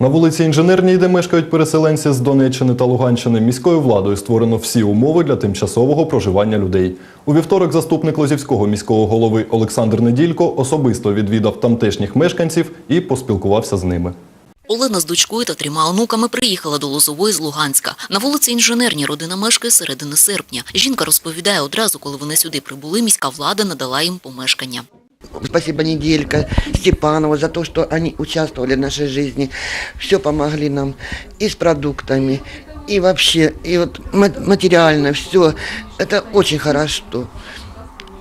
На вулиці Інженерній, де мешкають переселенці з Донеччини та Луганщини, міською владою створено всі умови для тимчасового проживання людей. У вівторок заступник Лозівського міського голови Олександр Неділько особисто відвідав тамтешніх мешканців і поспілкувався з ними. Олена з дочкою та трьома онуками приїхала до Лозової з Луганська. На вулиці Інженерній родина мешкає середини серпня. Жінка розповідає, одразу, коли вони сюди прибули, міська влада надала їм помешкання. Спасибо Неделька, Степанову за то, что они участвовали в нашей жизни. Все помогли нам и с продуктами, и вообще, и вот ма- материально все. Это очень хорошо.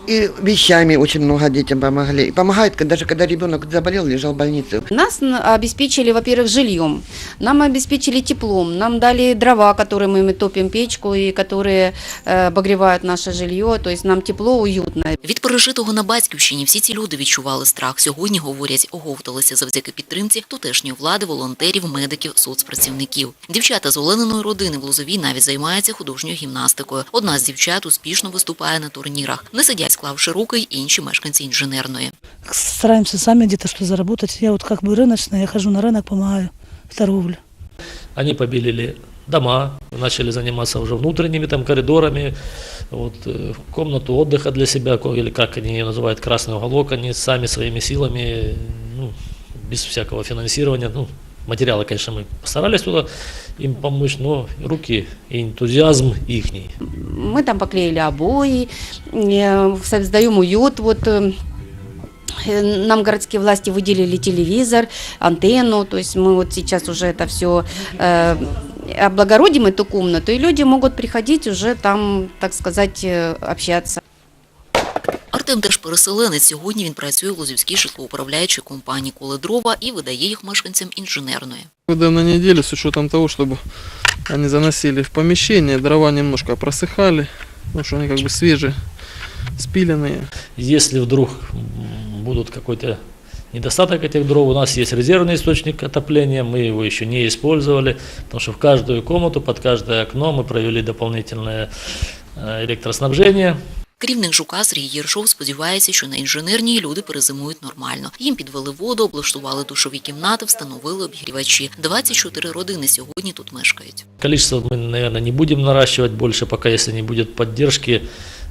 И вещами очень много детям помогли. И помогает, когда- даже когда ребенок заболел, лежал в больнице. Нас н- обеспечили, во-первых, жильем, нам обеспечили теплом, нам дали дрова, которые мы топим печку и которые э, обогревают наше жилье, то есть нам тепло, уютно. Від пережитого на батьківщині всі ці люди відчували страх. Сьогодні, говорять, оговталися завдяки підтримці тутешньої влади, волонтерів, медиків, соцпрацівників. Дівчата з Олениної родини в Лозовій навіть займаються художньою гімнастикою. Одна з дівчат успішно виступає на турнірах. Не сидять, склавши руки, й інші мешканці інженерної. Стараемся сами где-то что заработать. Я вот как бы рыночная, я хожу на рынок, помогаю в торговле. Они побелили дома, начали заниматься уже внутренними там коридорами, вот, э, комнату отдыха для себя, ко- или как они ее называют, красный уголок, они сами своими силами, ну, без всякого финансирования, ну, материалы, конечно, мы постарались туда им помочь, но руки и энтузиазм ихний. Мы там поклеили обои, э, создаем уют, вот э, э, нам городские власти выделили телевизор, антенну, то есть мы вот сейчас уже это все облагородим эту комнату, и люди могут приходить уже там, так сказать, э, общаться. Артем теж переселенець. Сьогодні він працює в Лозівській житлоуправляючій компанії «Коледрова» і видає їх мешканцям інженерної. Выдаем на неделю с учетом того, чтобы они заносили в помещение, дрова немножко просыхали, потому что они как бы свежие, спиленные. Если вдруг м, будут какой-то недостаток этих дров, у нас есть резервный источник отопления, мы его еще не использовали, потому что в каждую комнату, под каждое окно мы провели дополнительное э, электроснабжение. Керівник ЖУКа Сергій Єршов сподівається, що на інженерній люди перезимують нормально. Їм підвели воду, облаштували душові кімнати, встановили обігрівачі. 24 родини сьогодні тут мешкають. Количество мы, наверное, не будем наращивать больше, пока если не будет поддержки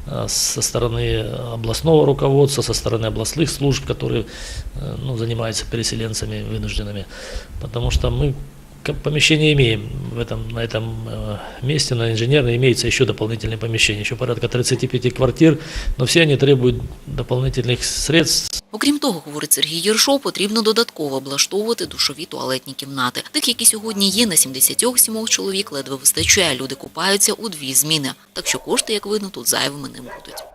э, со стороны областного руководства, со стороны областных служб, которые э, ну, занимаются переселенцами вынужденными. Потому что мы к- помещение имеем в этом, на этом э, месте, на инженерной имеется еще дополнительные помещения, еще порядка 35 квартир, но все они требуют дополнительных средств, Окрім того, говорить Сергій Єршов, потрібно додатково облаштовувати душові туалетні кімнати. Тих, які сьогодні є, на 77 чоловік ледве вистачає. Люди купаються у дві зміни. Так що кошти, як видно, тут зайвими не будуть.